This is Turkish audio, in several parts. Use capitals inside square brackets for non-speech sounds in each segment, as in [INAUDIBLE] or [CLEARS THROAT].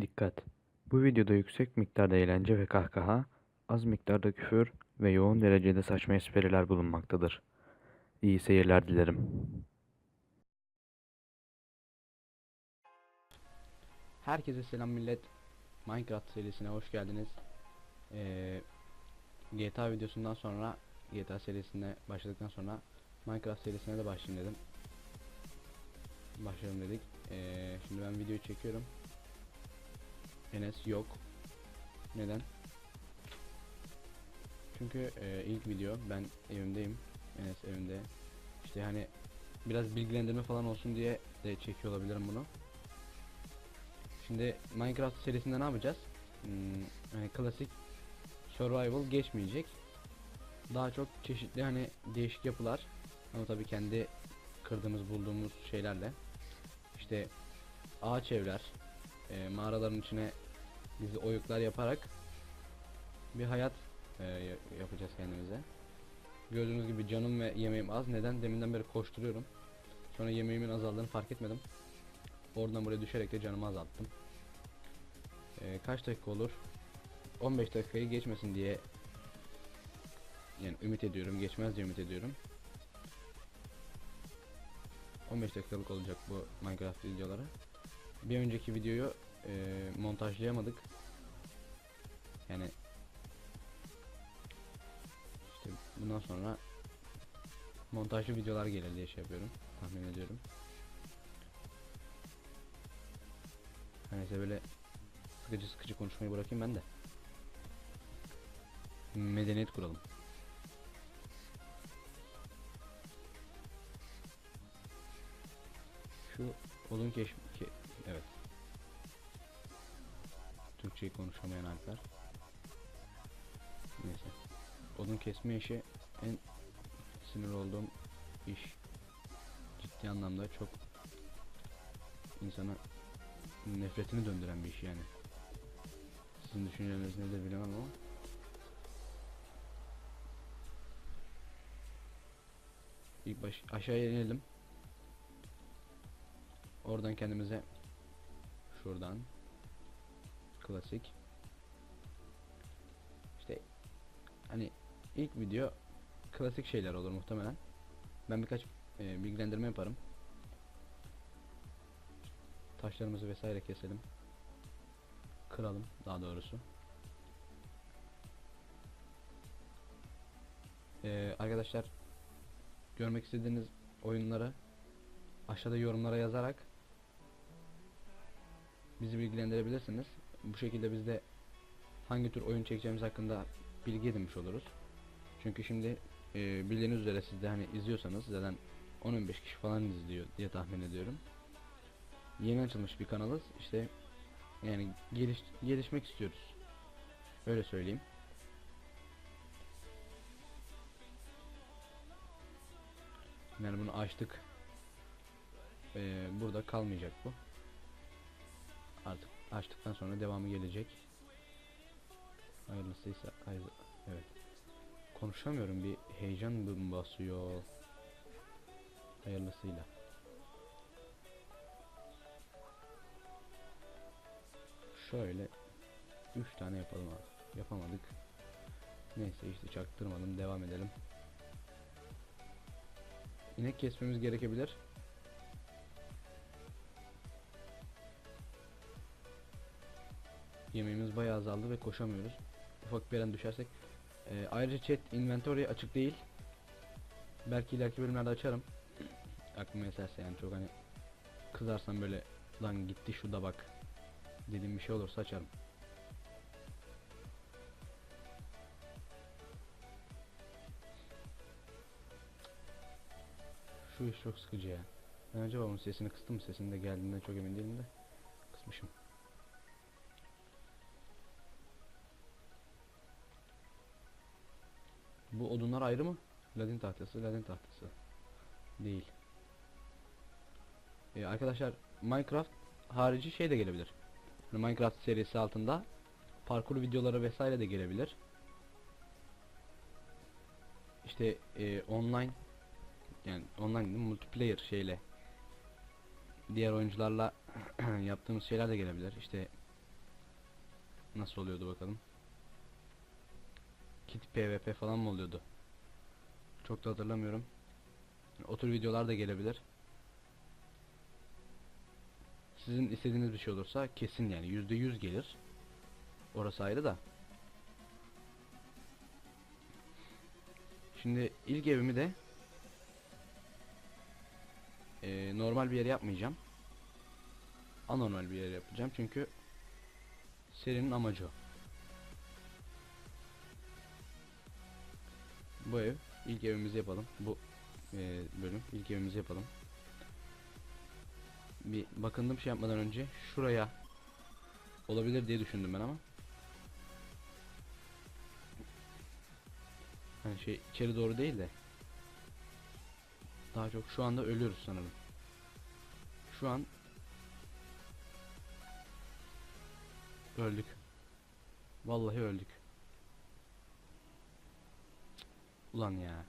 Dikkat! Bu videoda yüksek miktarda eğlence ve kahkaha, az miktarda küfür ve yoğun derecede saçma espriler bulunmaktadır. İyi seyirler dilerim. Herkese selam millet. Minecraft serisine hoş geldiniz. Ee, GTA videosundan sonra GTA serisine başladıktan sonra Minecraft serisine de başlayayım dedim. Başlayalım dedik. Ee, şimdi ben videoyu çekiyorum. Enes yok. Neden? Çünkü e, ilk video ben evimdeyim. Enes evinde. İşte hani biraz bilgilendirme falan olsun diye de çekiyor olabilirim bunu. Şimdi Minecraft serisinde ne yapacağız? Hmm, hani klasik survival geçmeyecek. Daha çok çeşitli hani değişik yapılar ama tabii kendi kırdığımız bulduğumuz şeylerle işte ağaç evler e, mağaraların içine bizi oyuklar yaparak bir hayat e, ya- yapacağız kendimize. Gördüğünüz gibi canım ve yemeğim az. Neden? Deminden beri koşturuyorum. Sonra yemeğimin azaldığını fark etmedim. Oradan buraya düşerek de canımı azalttım. Ee, kaç dakika olur? 15 dakikayı geçmesin diye yani ümit ediyorum. Geçmez diye ümit ediyorum. 15 dakikalık olacak bu Minecraft videoları. Bir önceki videoyu e, montajlayamadık. Yani işte bundan sonra montajlı videolar gelir diye şey yapıyorum. Tahmin ediyorum. Neyse böyle sıkıcı sıkıcı konuşmayı bırakayım ben de. Medeniyet kuralım. Şu odun keş ke evet. Türkçeyi konuşamayan Alper. Neyse. Odun kesme işi en sinir olduğum iş. Ciddi anlamda çok insana nefretini döndüren bir iş yani. Sizin düşünceleriniz nedir bilemem ama. İlk baş aşağıya inelim. Oradan kendimize şuradan klasik işte hani ilk video klasik şeyler olur muhtemelen. Ben birkaç e, bilgilendirme yaparım. Taşlarımızı vesaire keselim. Kıralım daha doğrusu. Ee, arkadaşlar görmek istediğiniz oyunları aşağıda yorumlara yazarak bizi bilgilendirebilirsiniz. Bu şekilde biz de hangi tür oyun çekeceğimiz hakkında bilgi edinmiş oluruz. Çünkü şimdi e, bildiğiniz üzere siz de hani izliyorsanız zaten 10-15 kişi falan izliyor diye tahmin ediyorum yeni açılmış bir kanalız. İşte yani geliş, gelişmek istiyoruz. Öyle söyleyeyim. Yani bunu açtık. Ee, burada kalmayacak bu. Artık açtıktan sonra devamı gelecek. Hayırlısıysa hayır, evet. Konuşamıyorum bir heyecan basıyor. Hayırlısıyla. Şöyle 3 tane yapalım abi. Yapamadık. Neyse işte çaktırmadım. Devam edelim. İnek kesmemiz gerekebilir. Yemeğimiz bayağı azaldı ve koşamıyoruz. Ufak bir yerden düşersek. Ee, ayrıca chat inventory açık değil. Belki ileriki bölümlerde açarım. Aklıma eserse yani çok hani kızarsam böyle lan gitti şu da bak dediğim bir şey olursa açarım. Şu iş çok sıkıcı ya. Ben acaba bunun sesini kıstım mı? Sesinin de geldiğinden çok emin değilim de. Kısmışım. Bu odunlar ayrı mı? Ladin tahtası, ladin tahtası. Değil. Ee, arkadaşlar Minecraft harici şey de gelebilir. Hani Minecraft serisi altında parkur videoları vesaire de gelebilir. İşte e, online yani online multiplayer şeyle diğer oyuncularla [CLEARS THROAT] yaptığımız şeyler de gelebilir. İşte nasıl oluyordu bakalım. Kit PvP falan mı oluyordu? Çok da hatırlamıyorum. O tür videolar da gelebilir. Sizin istediğiniz bir şey olursa kesin yani yüzde yüz gelir. Orası ayrı da. Şimdi ilk evimi de eee, normal bir yere yapmayacağım. Anormal bir yere yapacağım çünkü serinin amacı o. Bu ev ilk evimizi yapalım. Bu eee, bölüm ilk evimizi yapalım. Bir bakındım şey yapmadan önce şuraya olabilir diye düşündüm ben ama. Hani şey içeri doğru değil de daha çok şu anda ölüyoruz sanırım. Şu an öldük. Vallahi öldük. Ulan ya.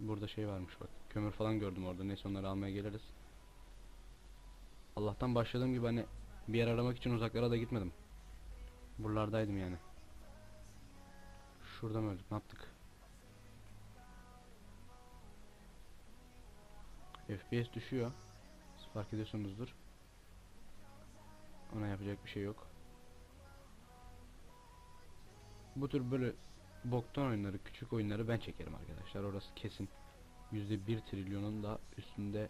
Burada şey varmış bak. Kömür falan gördüm orada. Neyse onları almaya geliriz. Allah'tan başladığım gibi hani bir yer aramak için uzaklara da gitmedim. Buralardaydım yani. Şurada mı öldük? Ne yaptık? FPS düşüyor. Siz fark ediyorsunuzdur. Ona yapacak bir şey yok. Bu tür böyle boktan oyunları, küçük oyunları ben çekerim arkadaşlar. Orası kesin. Yüzde bir trilyonun da üstünde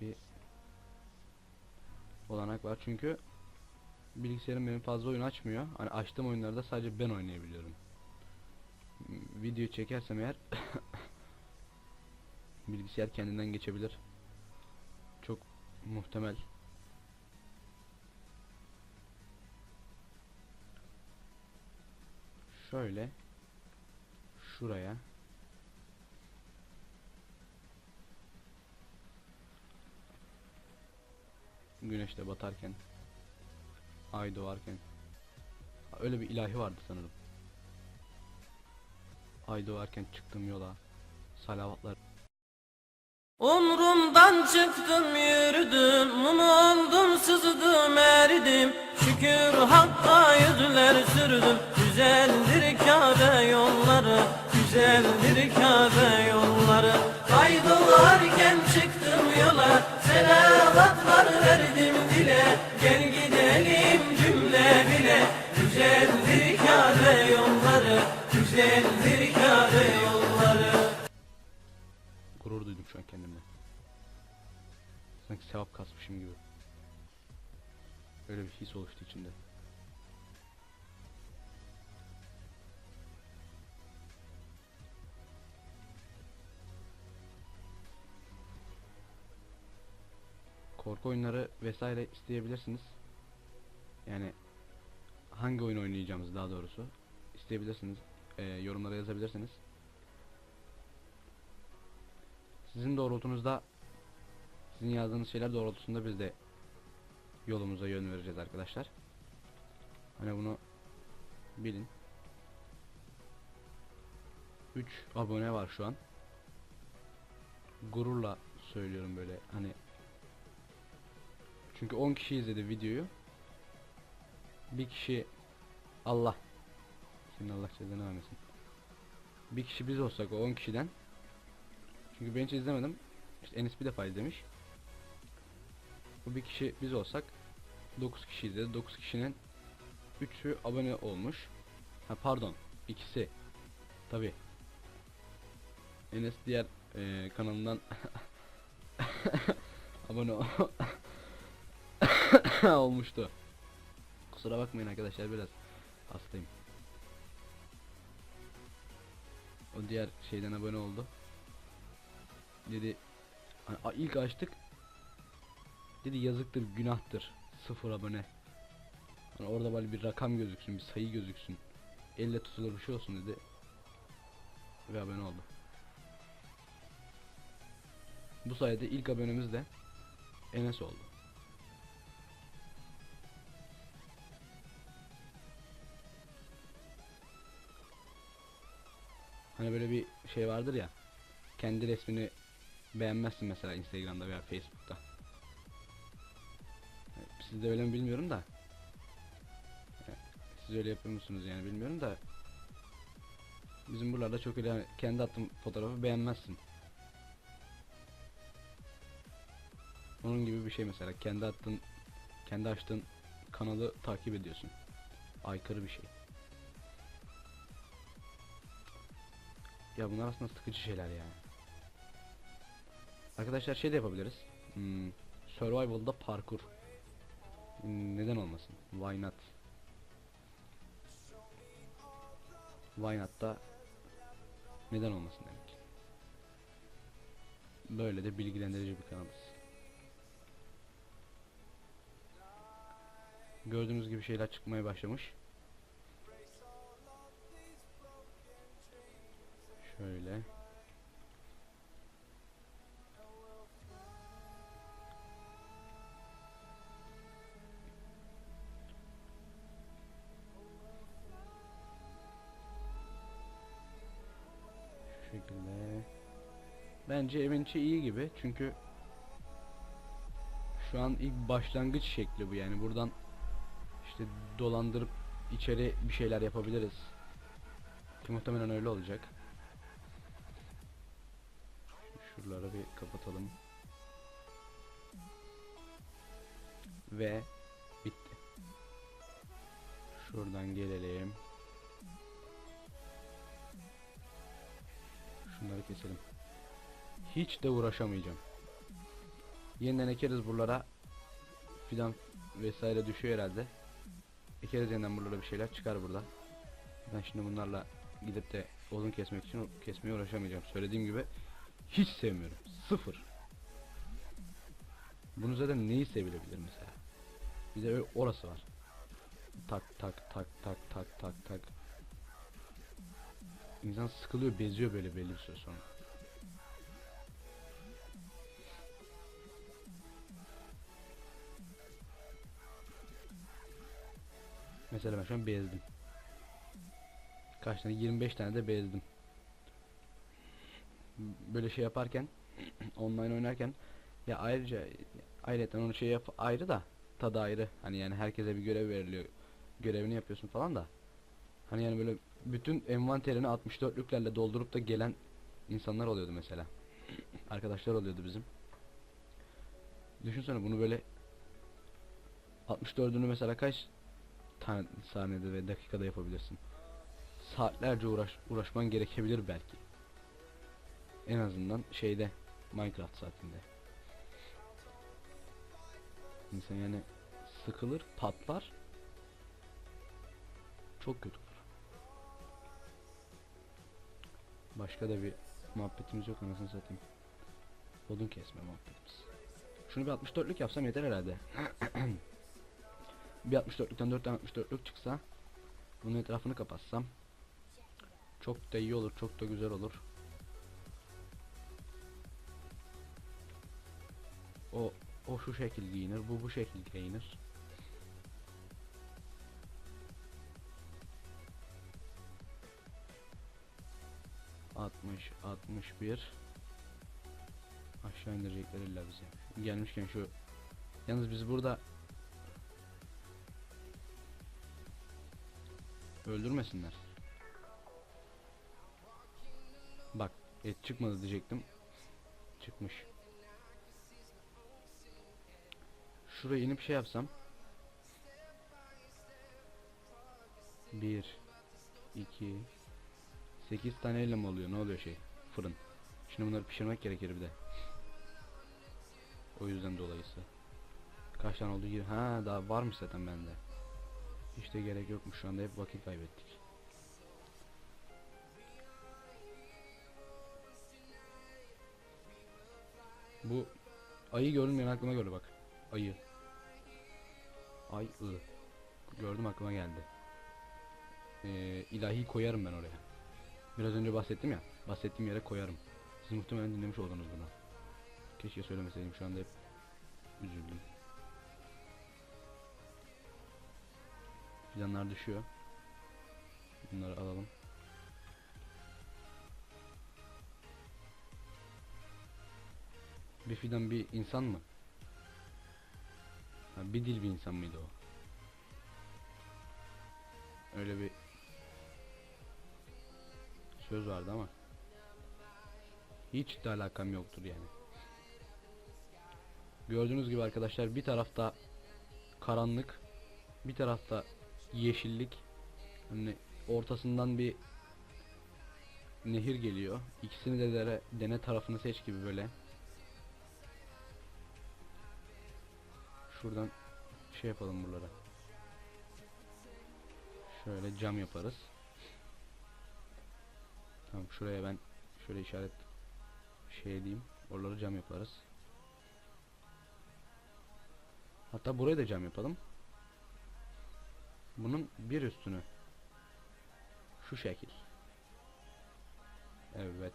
bir olanak var. Çünkü bilgisayarım benim fazla oyun açmıyor. Hani açtığım oyunlarda sadece ben oynayabiliyorum. Video çekersem eğer [LAUGHS] bilgisayar kendinden geçebilir. Çok muhtemel. Şöyle. Şuraya. Güneş de batarken Ay doğarken. Öyle bir ilahi vardı sanırım. Ay doğarken çıktım yola. Salavatlar. Umrumdan çıktım yürüdüm. Umundum sızdım eridim. Şükür hakka yüzler sürdüm Güzeldir Kabe yolları Güzeldir Kabe yolları. Ay doğarken çıktım yola Selavatlar verdim dile. Gel gidelim cümle bile. Güzeldir Kabe yolları Güzeldir Kabe yolları. Gurur duydum şu an kendimle. Sanki sevap kasmışım gibi. Öyle bir his oluştu içimde Korku oyunları vesaire isteyebilirsiniz. Yani hangi oyun oynayacağımız daha doğrusu isteyebilirsiniz. Ee, yorumlara yazabilirsiniz. Sizin doğrultunuzda sizin yazdığınız şeyler doğrultusunda biz de yolumuza yön vereceğiz arkadaşlar. Hani bunu bilin. 3 abone var şu an. Gururla söylüyorum böyle hani çünkü 10 kişi izledi videoyu. Bir kişi Allah senin Allah cezanı vermesin. Bir kişi biz olsak o 10 kişiden çünkü ben hiç izlemedim. İşte Enes bir defa izlemiş. Bu bir kişi biz olsak 9 kişi izledi. 9 kişinin 3'ü abone olmuş. Ha pardon. ikisi. Tabi. Enes diğer eee, kanalından [LAUGHS] abone ol- [LAUGHS] [LAUGHS] olmuştu. Kusura bakmayın arkadaşlar biraz hastayım. O diğer şeyden abone oldu. Dedi hani ilk açtık. Dedi yazıktır günahtır. Sıfır abone. Hani orada böyle bir rakam gözüksün bir sayı gözüksün. Elle tutulur bir şey olsun dedi. Ve abone oldu. Bu sayede ilk abonemiz de Enes oldu Hani böyle bir şey vardır ya kendi resmini beğenmezsin mesela Instagram'da veya Facebook'ta. Siz de öyle mi bilmiyorum da. Siz öyle yapıyor musunuz yani bilmiyorum da. Bizim buralarda çok öyle yani kendi attığım fotoğrafı beğenmezsin. Onun gibi bir şey mesela kendi attığın kendi açtığın kanalı takip ediyorsun. Aykırı bir şey. Ya bunlar aslında sıkıcı şeyler yani. Arkadaşlar şey de yapabiliriz. Hmm, survival'da parkur. Hmm, Neden olmasın? Why not? Why not da neden olmasın demek. Böyle de bilgilendirici bir kanalız. Gördüğünüz gibi şeyler çıkmaya başlamış. Şöyle. Şu şekilde. Bence evin içi iyi gibi çünkü şu an ilk başlangıç şekli bu yani buradan işte dolandırıp içeri bir şeyler yapabiliriz. Ki muhtemelen öyle olacak. Şuraları bir kapatalım. Ve bitti. Şuradan gelelim. Şunları keselim. Hiç de uğraşamayacağım. Yeniden ekeriz buralara. Fidan vesaire düşüyor herhalde. Ekeriz yeniden buralara bir şeyler çıkar burada. Ben şimdi bunlarla gidip de odun kesmek için kesmeye uğraşamayacağım. Söylediğim gibi hiç sevmiyorum. Sıfır. Bunu zaten neyi sevilebilir mesela? Bir de öyle orası var. Tak tak tak tak tak tak tak. İnsan sıkılıyor, beziyor böyle belli bir süre sonra. Mesela ben şu an bezdim. Kaç tane? 25 tane de bezdim. Böyle şey yaparken [CLEARS THROAT] online oynarken ya ayrıca ayrıca onu şey yap ayrı da tadı ayrı. Hani yani herkese bir görev veriliyor. Görevini yapıyorsun falan da. Hani yani böyle bütün envanterini 64'lüklerle doldurup da gelen insanlar oluyordu mesela. [CLEARS THROAT] Arkadaşlar oluyordu bizim. Düşünsene bunu böyle 64'ünü mesela kaç tane saniyede ve dakikada yapabilirsin. Saatlerce uğraş uğraşman gerekebilir belki. En azından şeyde Minecraft saatinde. İnsan yani sıkılır, patlar. Çok kötü olur. Başka da bir muhabbetimiz yok anasını satayım. Odun kesme muhabbetimiz. Şunu bir 64'lük yapsam yeter herhalde. [CLEARS THROAT] bir 64'lükten 4 tane 64'lük çıksa bunun etrafını kapatsam çok da iyi olur, çok da güzel olur. O şu şekil giyinir, bu bu şekil giyinir. Altmış, altmış bir. Aşağı indirecekler illa bize. Gelmişken şu Yalnız biz burada Öldürmesinler. Bak et çıkmadı diyecektim. Çıkmış. Şuraya inip şey yapsam. Bir, iki, sekiz tane elle oluyor? Ne oluyor şey? Fırın. Şimdi bunları pişirmek gerekir bir de. O yüzden dolayısı. Kaç tane oldu? Ha daha varmış zaten bende. Hiç de gerek yokmuş şu anda hep vakit kaybettik. Bu ayı benim aklıma gördü bak. Ayı. Ay ı. Gördüm aklıma geldi. Ee, ilahi koyarım ben oraya. Biraz önce bahsettim ya. Bahsettiğim yere koyarım. Siz muhtemelen dinlemiş oldunuz bunu. Keşke söylemeseydim şu anda hep üzüldüm. Fidanlar düşüyor. Bunları alalım. Bir fidan bir insan mı? Ha, bir dil bir insan mıydı o? Öyle bir söz vardı ama hiç de alakam yoktur yani. Gördüğünüz gibi arkadaşlar bir tarafta karanlık, bir tarafta yeşillik. Hani ortasından bir nehir geliyor. İkisini de dere, dene tarafını seç gibi böyle. Şuradan şey yapalım buralara. Şöyle cam yaparız. Tamam şuraya ben şöyle işaret şey diyeyim. Oraları cam yaparız. Hatta buraya da cam yapalım. Bunun bir üstünü şu şekil. Evet.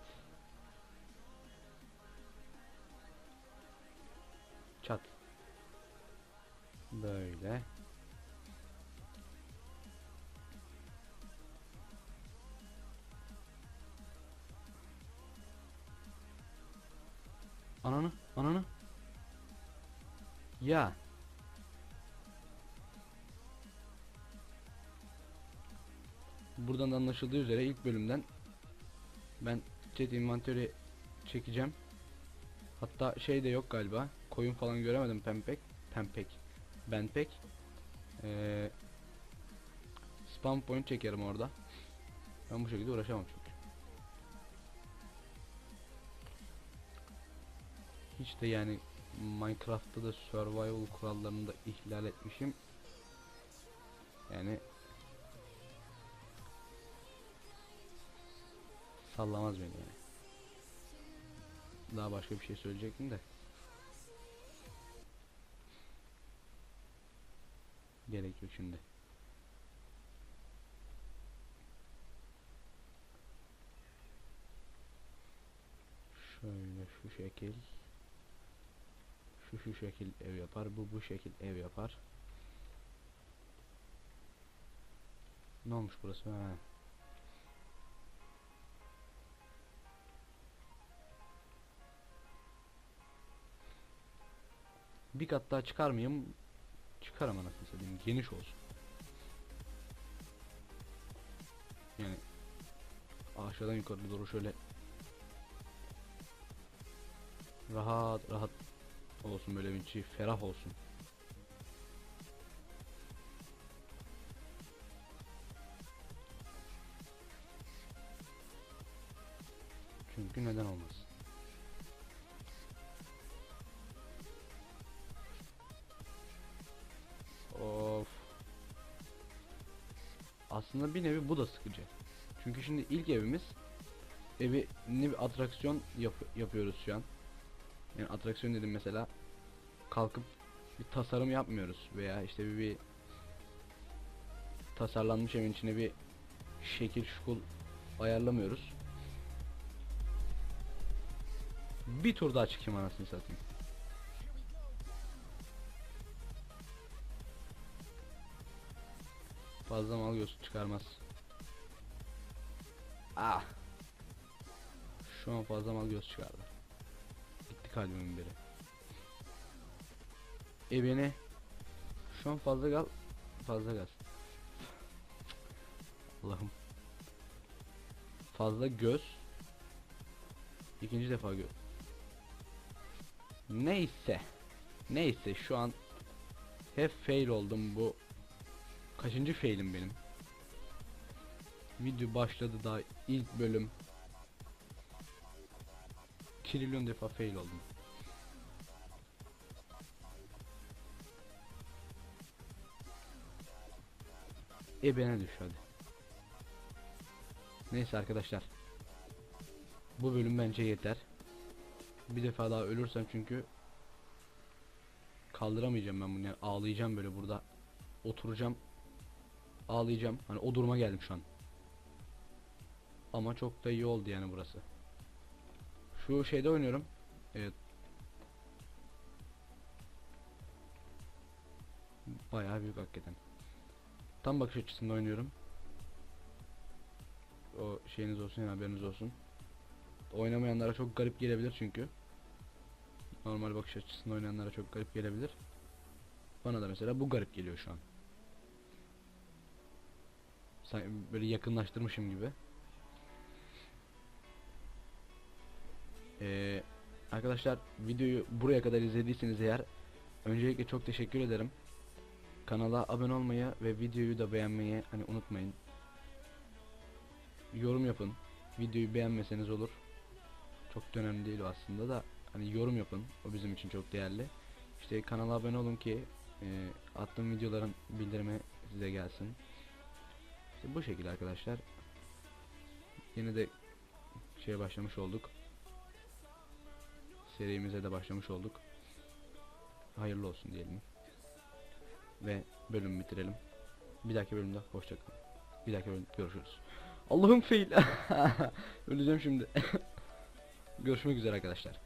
Böyle. Ananı, ananı. Ya. Buradan da anlaşıldığı üzere ilk bölümden ben chat inventörü çekeceğim. Hatta şey de yok galiba. Koyun falan göremedim pempek. Pempek. Ben pek. Ee, spam point çekerim orada. Ben bu şekilde uğraşamam çünkü. Hiç de yani Minecraft'ta da survival kurallarını da ihlal etmişim. Yani sallamaz beni yani. Daha başka bir şey söyleyecektim de. Gerek şimdi. Şöyle şu şekil. Şu şu şekil ev yapar. Bu bu şekil ev yapar. Ne olmuş burası? Ha. Bir kat daha çıkar mıyım? Çıkarım anasını satayım. Geniş olsun. Yani aşağıdan yukarı doğru şöyle rahat rahat olsun böyle bir içi ferah olsun. Şimdi ilk evimiz evi ne bir atraksiyon yap- yapıyoruz şu an. Yani atraksiyon dedim mesela kalkıp bir tasarım yapmıyoruz veya işte bir, bir tasarlanmış evin içine bir şekil şukul ayarlamıyoruz. Bir tur daha çıkayım anasını satayım. Fazla mal göz çıkarmaz. Ah. Şu an fazla mal göz çıkardı. Gitti kalbimin biri. E beni. Şu an fazla gal. Fazla gaz. Allah'ım. Fazla göz. İkinci defa göz. Neyse. Neyse şu an hep fail oldum bu. Kaçıncı failim benim? Video başladı daha ilk bölüm. Trilyon defa fail oldum. Ebene düş hadi. Neyse arkadaşlar. Bu bölüm bence yeter. Bir defa daha ölürsem çünkü kaldıramayacağım ben bunu. Yani ağlayacağım böyle burada. Oturacağım. Ağlayacağım. Hani o duruma geldim şu an. Ama çok da iyi oldu yani burası. Şu şeyde oynuyorum. Evet. Bayağı büyük hakikaten. Tam bakış açısında oynuyorum. O şeyiniz olsun yani haberiniz olsun. Oynamayanlara çok garip gelebilir çünkü. Normal bakış açısında oynayanlara çok garip gelebilir. Bana da mesela bu garip geliyor şu an. Sanki böyle yakınlaştırmışım gibi. Ee, arkadaşlar videoyu buraya kadar izlediyseniz eğer öncelikle çok teşekkür ederim. Kanala abone olmayı ve videoyu da beğenmeyi hani unutmayın. Yorum yapın. Videoyu beğenmeseniz olur. Çok da önemli değil o aslında da hani yorum yapın. O bizim için çok değerli. İşte kanala abone olun ki e, attığım videoların bildirimi size gelsin. İşte bu şekilde arkadaşlar. Yine de şeye başlamış olduk. Serimize de başlamış olduk. Hayırlı olsun diyelim. Ve bölümü bitirelim. Bir dahaki bölümde hoşçakalın. Bir dahaki bölümde görüşürüz. Allah'ım fail. [LAUGHS] Öleceğim şimdi. [LAUGHS] Görüşmek üzere arkadaşlar.